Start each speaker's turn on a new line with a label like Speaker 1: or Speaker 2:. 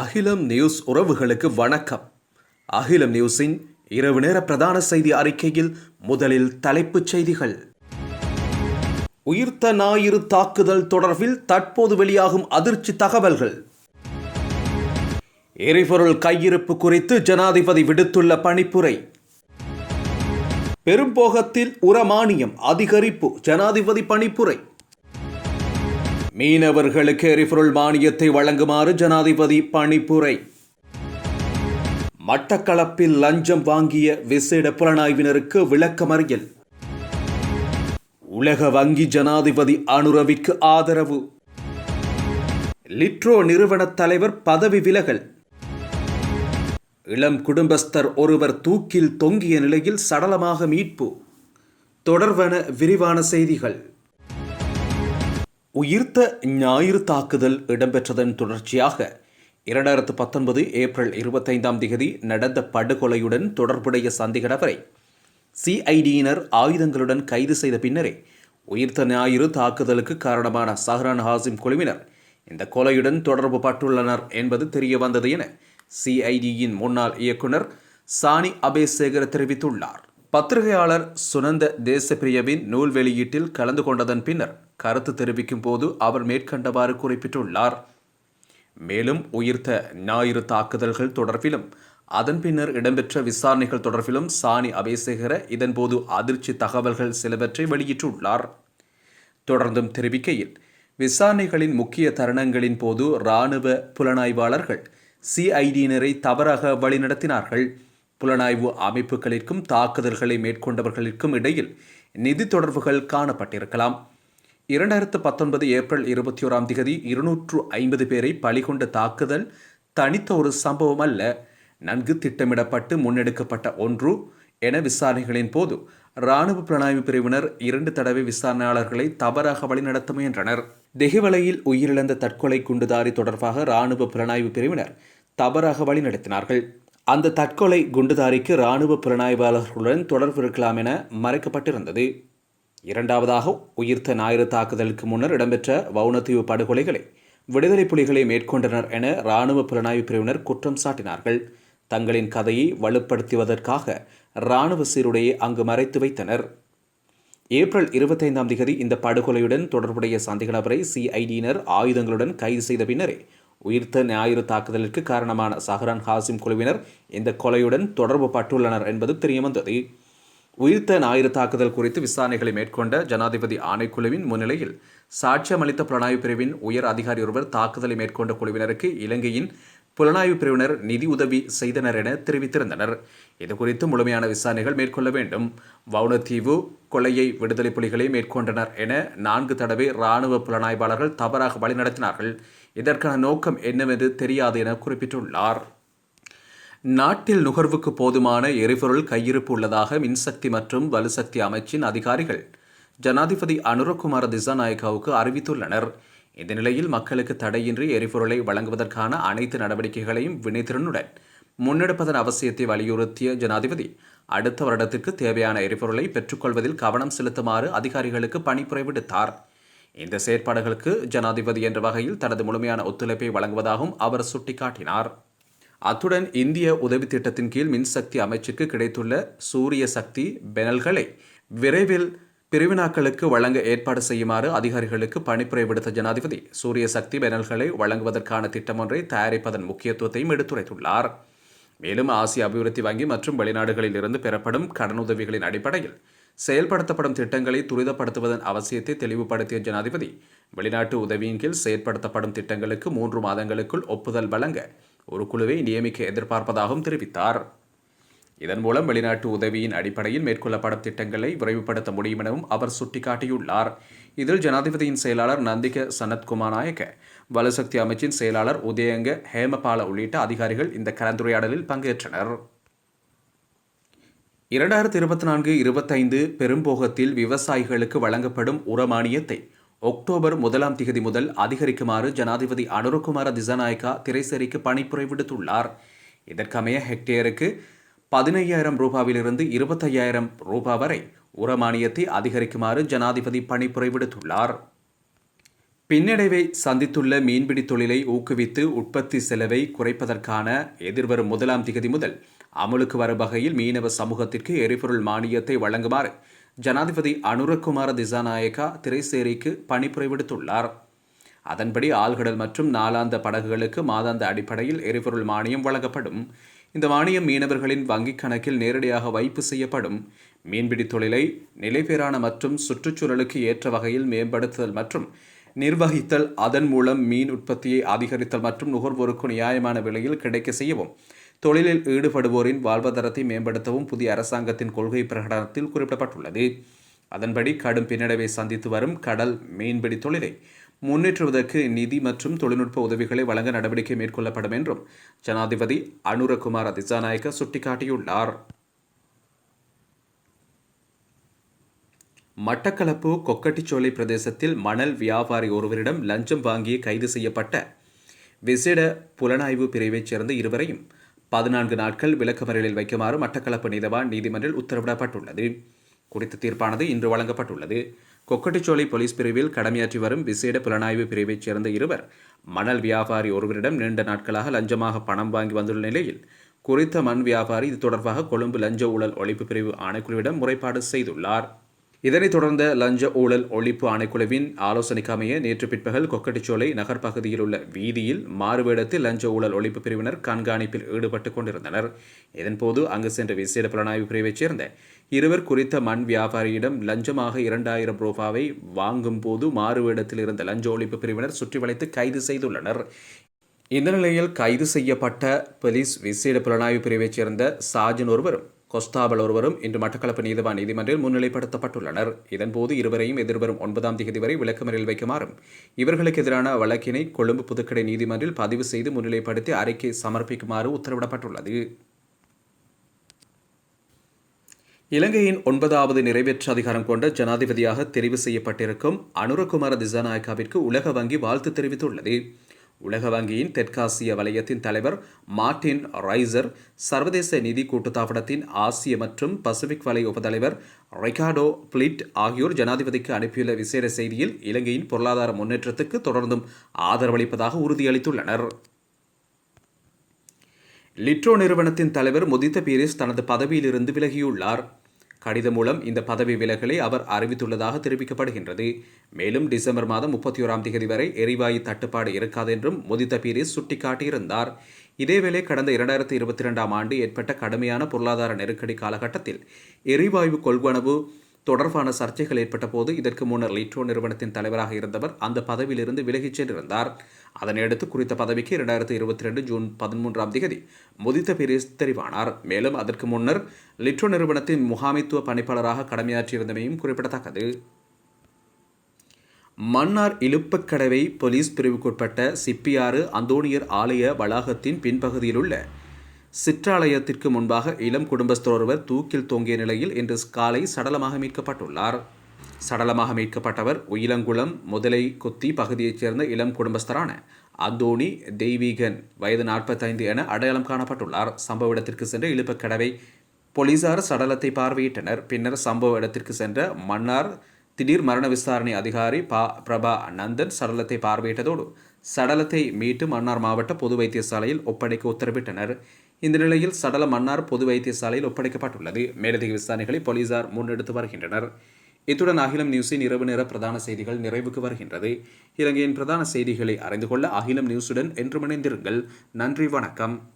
Speaker 1: அகிலம் நியூஸ் உறவுகளுக்கு வணக்கம். அகிலம் நியூஸின் இரவு நேர பிரதான செய்தி அறிக்கையில் முதலில் தலைப்புச் செய்திகள். உயிர்த்த ஞாயிறு தாக்குதல் தொடர்பில் தற்போது வெளியாகும் அதிர்ச்சி தகவல்கள். எரிபொருள் கையிருப்பு குறித்து ஜனாதிபதி விடுத்துள்ள பணிப்புரை. பெரும்போகத்தில் உரமானியம் அதிகரிப்பு ஜனாதிபதி பணிப்புரை. மீனவர்களுக்கு எரிபொருள் மானியத்தை வழங்குமாறு ஜனாதிபதி பணிப்புரை. மட்டக்களப்பில் லஞ்சம் வாங்கிய விசேட புலனாய்வினருக்கு விளக்கமறியல். உலக வங்கி ஜனாதிபதி அனுரவிக்கு ஆதரவு. லிட்ரோ நிறுவன தலைவர் பதவி விலகல். இளம் குடும்பஸ்தர் ஒருவர் தூக்கில் தொங்கிய நிலையில் சடலமாக மீட்பு. தொடர்வன விரிவான செய்திகள். உயிர்த்த ஞாயிறு தாக்குதல் இடம்பெற்றதன் தொடர்ச்சியாக இரண்டாயிரத்து பத்தொன்பது ஏப்ரல் இருபத்தைந்தாம் திகதி நடந்த படுகொலையுடன் தொடர்புடைய சந்தேக நபரை சிஐடியினர் ஆயுதங்களுடன் கைது செய்த பின்னரே உயிர்த்த ஞாயிறு தாக்குதலுக்கு காரணமான சஹ்ரான் ஹாசிம் குழுவினர் இந்த கொலையுடன் தொடர்பு பட்டுள்ளனர் என்பது தெரிய வந்தது என சிஐடியின் முன்னாள் இயக்குனர் சானி அபேசேகர் தெரிவித்துள்ளார். பத்திரிகையாளர் சுனந்த தேசப்பிரியவின் நூல் வெளியீட்டில் கலந்து கொண்டதன் பின்னர் கருத்து தெரிவிக்கும் போது அவர் மேற்கண்டவாறு குறிப்பிட்டுள்ளார். மேலும் உயிர்த்த ஞாயிறு தாக்குதல்கள் தொடர்பிலும் அதன் பின்னர் இடம்பெற்ற விசாரணைகள் தொடர்பிலும் சாணி அபேசேகர இதன்போது அதிர்ச்சி தகவல்கள் சிலவற்றை வெளியிட்டுள்ளார். தொடர்ந்தும் தெரிவிக்கையில் விசாரணைகளின் முக்கிய தருணங்களின் போது இராணுவ புலனாய்வாளர்கள் சிஐடியினரை தவறாக வழிநடத்தினார்கள். புலனாய்வு அமைப்புகளிற்கும் தாக்குதல்களை மேற்கொண்டவர்களுக்கும் இடையில் நிதி தொடர்புகள் காணப்பட்டிருக்கலாம். இரண்டாயிரத்து பத்தொன்பது ஏப்ரல் இருபத்தி ஓராம் தேதி இருநூற்று ஐம்பது பேரை பலிகொண்ட தாக்குதல் தனித்த ஒரு சம்பவம் அல்ல. நன்கு திட்டமிடப்பட்டு முன்னெடுக்கப்பட்ட ஒன்று என விசாரணைகளின் போது இராணுவ புலனாய்வு பிரிவினர் இரண்டு தடவை விசாரணையாளர்களை தவறாக வழிநடத்த முயன்றனர். திகவலையில் உயிரிழந்த தற்கொலை குண்டுதாரி தொடர்பாக இராணுவ புலனாய்வு பிரிவினர் தவறாக வழிநடத்தினார்கள். அந்த தற்கொலை குண்டுதாரிக்கு இராணுவ புலனாய்வாளர்களுடன் தொடர்பு இருக்கலாம் என மறைக்கப்பட்டிருந்தது. இரண்டாவதாக உயிர்த்த ஞாயிறு தாக்குதலுக்கு முன்னர் இடம்பெற்ற வவுனத்தீவு படுகொலைகளை விடுதலை புலிகளை மேற்கொண்டனர் என இராணுவ புலனாய்வு பிரிவினர் குற்றம் சாட்டினார்கள். தங்களின் கதையை வலுப்படுத்துவதற்காக இராணுவ சீருடையை அங்கு மறைத்து வைத்தனர். ஏப்ரல் இருபத்தைந்தாம் திகதி இந்த படுகொலையுடன் தொடர்புடைய சந்தேக நபரை சிஐடியினர் ஆயுதங்களுடன் கைது செய்த பின்னரே உயிர்த்த ஞாயிறு தாக்குதலுக்கு காரணமான சஹரான் ஹாசிம் குழுவினர் இந்த கொலையுடன் தொடர்பு பட்டுள்ளனர் என்பது தெரியவந்தது. உயிர்த்த ஞாயிறு தாக்குதல் குறித்து விசாரணைகளை மேற்கொண்ட ஜனாதிபதி ஆணைக்குழுவின் முன்னிலையில் சாட்சியம் அளித்த புலனாய்வு பிரிவின் உயர் அதிகாரி ஒருவர் தாக்குதலை மேற்கொண்ட குழுவினருக்கு இலங்கையின் புலனாய்வு பிரிவினர் நிதி உதவி செய்தனர் என தெரிவித்திருந்தனர். இதுகுறித்து முழுமையான விசாரணைகள் மேற்கொள்ள வேண்டும். வவுனத்தீவு கொலையை விடுதலை புலிகளை மேற்கொண்டனர் என நான்கு தடவை இராணுவ புலனாய்வாளர்கள் தவறாக வழிநடத்தினார்கள். இதற்கான நோக்கம் என்னவென்று தெரியாது என குறிப்பிட்டுள்ளார். நாட்டில் நுகர்வுக்கு போதுமான எரிபொருள் கையிருப்பு உள்ளதாக மின்சக்தி மற்றும் வலுசக்தி அமைச்சின் அதிகாரிகள் ஜனாதிபதி அனுரகுமார திசாநாயக்காவுக்கு அறிவித்துள்ளனர். இந்த நிலையில் மக்களுக்கு தடையின்றி எரிபொருளை வழங்குவதற்கான அனைத்து நடவடிக்கைகளையும் வினைத்திறனுடன் முன்னெடுப்பதன் அவசியத்தை வலியுறுத்திய ஜனாதிபதி அடுத்த வருடத்திற்கு தேவையான எரிபொருளை பெற்றுக்கொள்வதில் கவனம் செலுத்துமாறு அதிகாரிகளுக்கு பணிப்புரை விடுத்தார். இந்த செயற்பாடுகளுக்கு ஜனாதிபதி என்ற வகையில் தனது முழுமையான ஒத்துழைப்பை வழங்குவதாகவும் அவர் சுட்டிக்காட்டினார். அத்துடன் இந்திய உதவி திட்டத்தின் கீழ் மின்சக்தி அமைச்சுக்கு கிடைத்துள்ள சூரிய சக்தி பெனல்களை விரைவில் பிரிவினாக்களுக்கு வழங்க ஏற்பாடு செய்யுமாறு அதிகாரிகளுக்கு பணிப்புரை விடுத்த ஜனாதிபதி சூரிய சக்தி பெனல்களை வழங்குவதற்கான திட்டம் ஒன்றை தயாரிப்பதன் முக்கியத்துவத்தையும் எடுத்துரைத்துள்ளார். மேலும் ஆசிய அபிவிருத்தி வங்கி மற்றும் வெளிநாடுகளில் இருந்து பெறப்படும் கடனுதவிகளின் அடிப்படையில் செயல்படுத்தப்படும் திட்டங்களை துரிதப்படுத்துவதன் அவசியத்தை தெளிவுபடுத்திய ஜனாதிபதி வெளிநாட்டு உதவியின் கீழ் செயற்படுத்தப்படும் திட்டங்களுக்கு மூன்று மாதங்களுக்குள் ஒப்புதல் வழங்க ஒரு குழுவை நியமிக்க எதிர்பார்ப்பதாகவும் தெரிவித்தார். இதன் மூலம் வெளிநாட்டு உதவியின் அடிப்படையில் மேற்கொள்ளப்படும் திட்டங்களை விரைவுபடுத்த முடியும் எனவும் அவர் சுட்டிக்காட்டியுள்ளார். இதில் ஜனாதிபதியின் செயலாளர் நந்திக சனத்குமார் நாயக்க வலுசக்தி அமைச்சின் செயலாளர் உதயங்க ஹேமபால உள்ளிட்ட அதிகாரிகள் இந்த கலந்துரையாடலில் பங்கேற்றனர். இரண்டாயிரத்தி இருபத்தி நான்கு இருபத்தைந்து பெரும்போகத்தில் விவசாயிகளுக்கு வழங்கப்படும் உரமானியத்தை ஒக்டோபர் முதலாம் திகதி முதல் அதிகரிக்குமாறு ஜனாதிபதி அனுரகுமார திசாநாயக்கா திரைசேரிக்கு பணிப்புரை விடுத்துள்ளார். இதற்கமைய ஹெக்டேருக்கு பதினையாயிரம் ரூபாவிலிருந்து இருபத்தையாயிரம் ரூபாய் வரை உரமானியத்தை அதிகரிக்குமாறு ஜனாதிபதி பணிப்புரை விடுத்துள்ளார். பின்னடைவை சந்தித்துள்ள மீன்பிடி தொழிலை ஊக்குவித்து உற்பத்தி செலவை குறைப்பதற்கான எதிர்வரும் முதலாம் திகதி முதல் அமலுக்கு வரும் வகையில் மீனவ சமூகத்திற்கு எரிபொருள் மானியத்தை வழங்குமாறு ஜனாதிபதி அனுரகுமார திசாநாயகா திரைசேரிக்கு பணிப்புரை விடுத்துள்ளார் அதன்படி ஆழ்கடல் மற்றும் நாளாந்த படகுகளுக்கு மாதாந்த அடிப்படையில் எரிபொருள் மானியம் வழங்கப்படும். இந்த மானியம் மீனவர்களின் வங்கிக் கணக்கில் நேரடியாக வைப்பு செய்யப்படும். மீன்பிடி தொழிலை நிலைபேறான மற்றும் சுற்றுச்சூழலுக்கு ஏற்ற வகையில் மேம்படுத்துதல் மற்றும் நிர்வகித்தல் அதன் மூலம் மீன் உற்பத்தியை அதிகரித்தல் மற்றும் நுகர்வோருக்கு நியாயமான விலையில் கிடைக்க செய்யவும் தொழிலில் ஈடுபடுவோரின் வாழ்வாதாரத்தை மேம்படுத்தவும் புதிய அரசாங்கத்தின் கொள்கை பிரகடனத்தில் குறிப்பிடப்பட்டுள்ளது. அதன்படி கடும் பின்னடைவை சந்தித்து வரும் கடல் மீன்பிடி தொழிலை முன்னேற்றுவதற்கு நிதி மற்றும் தொழில்நுட்ப உதவிகளை வழங்க நடவடிக்கை மேற்கொள்ளப்படும் என்றும் ஜனாதிபதி அனுரகுமார் திசாநாயக்க சுட்டிக்காட்டியுள்ளார். மட்டக்களப்பு கொக்கட்டிச்சோலை பிரதேசத்தில் மணல் வியாபாரி ஒருவரிடம் லஞ்சம் வாங்கி கைது செய்யப்பட்ட விசேட புலனாய்வு பிரிவைச் சேர்ந்த இருவரையும் பதினான்கு நாட்கள் விளக்கமறியலில் வைக்குமாறு மட்டக்களப்பு நீதவான் நீதிமன்றில் உத்தரவிடப்பட்டுள்ளது. குறித்த தீர்ப்பானது இன்று வழங்கப்பட்டுள்ளது. கொக்கட்டிச்சோலை போலீஸ் பிரிவில் கடமையாற்றி வரும் விசேட புலனாய்வு பிரிவைச் சேர்ந்த இருவர் மணல் வியாபாரி ஒருவரிடம் நீண்ட நாட்களாக லஞ்சமாக பணம் வாங்கி வந்துள்ள நிலையில் குறித்த மண் வியாபாரி இது தொடர்பாக கொழும்பு லஞ்ச ஊழல் ஒழிப்பு பிரிவு ஆணைக்குழுவிடம் முறைப்பாடு செய்துள்ளார். இதனைத் தொடர்ந்த லஞ்ச ஊழல் ஒழிப்பு ஆணைக்குழுவின் ஆலோசனைக்கு அமைய நேற்று பிற்பகல் கொக்கட்டிச்சோலை நகர் பகுதியில் உள்ள வீதியில் மாறுவேடத்தில் லஞ்ச ஊழல் ஒழிப்பு பிரிவினர் கண்காணிப்பில் ஈடுபட்டுக் கொண்டிருந்தனர். இதன்போது அங்கு சென்ற விசேட புலனாய்வு பிரிவைச் சேர்ந்த இருவர் குறித்த மண் வியாபாரியிடம் லஞ்சமாக இரண்டாயிரம் ரூபாவை வாங்கும் போது மாறுவேடத்தில் இருந்த லஞ்ச ஒழிப்பு பிரிவினர் சுற்றி வளைத்து கைது செய்துள்ளனர். இந்த நிலையில் கைது செய்யப்பட்ட போலீஸ் விசேட புலனாய்வு பிரிவைச் சேர்ந்த சாஜன் ஒருவரும் கொஸ்தாபல் ஒருவரும் இன்று மட்டக்களப்பு நீதிவான் நீதிமன்றில் முன்னிலைப்படுத்தப்பட்டுள்ளனர். இதன்போது இருவரையும் எதிர்வரும் ஒன்பதாம் தேதி வரை விளக்கமறியல் வைக்குமாறும் இவர்களுக்கு எதிரான வழக்கினை கொழும்பு புதுக்கடை நீதிமன்றில் பதிவு செய்து முன்னிலைப்படுத்தி அறிக்கை சமர்ப்பிக்குமாறு உத்தரவிடப்பட்டுள்ளது. இலங்கையின் ஒன்பதாவது நிறைவேற்று அதிகாரம் கொண்ட ஜனாதிபதியாக தெரிவு செய்யப்பட்டிருக்கும் அனுரகுமார திசாநாயக்காவிற்கு உலக வங்கி வாழ்த்து தெரிவித்துள்ளது. உலக வங்கியின் தெற்காசிய வலயத்தின் தலைவர் மார்டின் ரைசர் சர்வதேச நிதி கூட்டுத்தாபனத்தின் ஆசிய மற்றும் பசிபிக் வலை உபதலைவர் ரிகார்டோ பிளிட் ஆகியோர் ஜனாதிபதிக்கு அனுப்பியுள்ள விசேட செய்தியில் இலங்கையின் பொருளாதார முன்னேற்றத்துக்கு தொடர்ந்தும் ஆதரவளிப்பதாக உறுதியளித்துள்ளனர். லிட்ரோ நிறுவனத்தின் தலைவர் முதித்த பீரிஸ் தனது பதவியிலிருந்து விலகியுள்ளார். கடிதம் மூலம் இந்த பதவி விலகலை அவர் அறிவித்துள்ளதாக தெரிவிக்கப்படுகின்றது. மேலும் டிசம்பர் மாதம் முப்பத்தி ஓராம் தேதி வரை எரிவாயு தட்டுப்பாடு இருக்காது என்றும் முதித்த பீரிஸ் சுட்டிக்காட்டியிருந்தார். இதேவேளை கடந்த இரண்டாயிரத்தி இருபத்தி ரெண்டாம் ஆண்டு ஏற்பட்ட கடுமையான பொருளாதார நெருக்கடி காலகட்டத்தில் எரிவாயு கொள்வனவு தொடர்பான சர்ச்சைகள் ஏற்பட்ட போது இதற்கு முன்னர் லிட்ரோ நிறுவனத்தின் தலைவராக இருந்தவர் அந்த பதவியிலிருந்து விலகிச் சென்றிருந்தார். அதனையடுத்து குறித்த பதவிக்கு இரண்டாயிரத்தி இருபத்தி ரெண்டு ஜூன் பதிமூன்றாம் தேதி முதித்த பீரிஸ் தெரிவானார். மேலும் அதற்கு முன்னர் லிட்ரோ நிறுவனத்தின் முகாமித்துவ பணிப்பாளராக கடமையாற்றியிருந்தமையும் குறிப்பிடத்தக்கது. மன்னார் இலுப்பக்கடவை போலீஸ் பிரிவுக்குட்பட்ட சிப்பியாறு அந்தோணியர் ஆலய வளாகத்தின் பின்பகுதியில் உள்ள சிற்றாலயத்திற்கு முன்பாக இளம் குடும்பஸ்தர் ஒருவர் தூக்கில் தொங்கிய நிலையில் இன்று காலை சடலமாக மீட்கப்பட்டுள்ளார். சடலமாக மீட்கப்பட்டவர் உயிலங்குளம் முதலை கொத்தி பகுதியைச் சேர்ந்த இளம் குடும்பஸ்தரான அந்தோணி தெய்வீகன் வயது நாற்பத்தைந்து என அடையாளம் காணப்பட்டுள்ளார். சம்பவ இடத்திற்கு சென்ற இழுப்பக்கடவை போலீசார் சடலத்தை பார்வையிட்டனர். பின்னர் சம்பவ இடத்திற்கு சென்ற மன்னார் திடீர் மரண விசாரணை அதிகாரி பா பிரபா நந்தன் சடலத்தை பார்வையிட்டதோடு சடலத்தை மீட்டு மன்னார் மாவட்ட பொது வைத்தியசாலையில் ஒப்படைக்க உத்தரவிட்டனர். இந்த நிலையில் சடலம் மன்னார் பொது வைத்தியசாலையில் ஒப்படைக்கப்பட்டுள்ளது. மேலதிக விசாரணைகளை போலீசார் முன்னெடுத்து வருகின்றனர். இத்துடன் அகிலம் நியூஸின் இரவு நேர பிரதான செய்திகள் நிறைவுக்கு வருகின்றது. இலங்கையின் பிரதான செய்திகளை அறிந்து கொள்ள அகிலம் நியூஸுடன் என்று இணைந்திருங்கள். நன்றி வணக்கம்.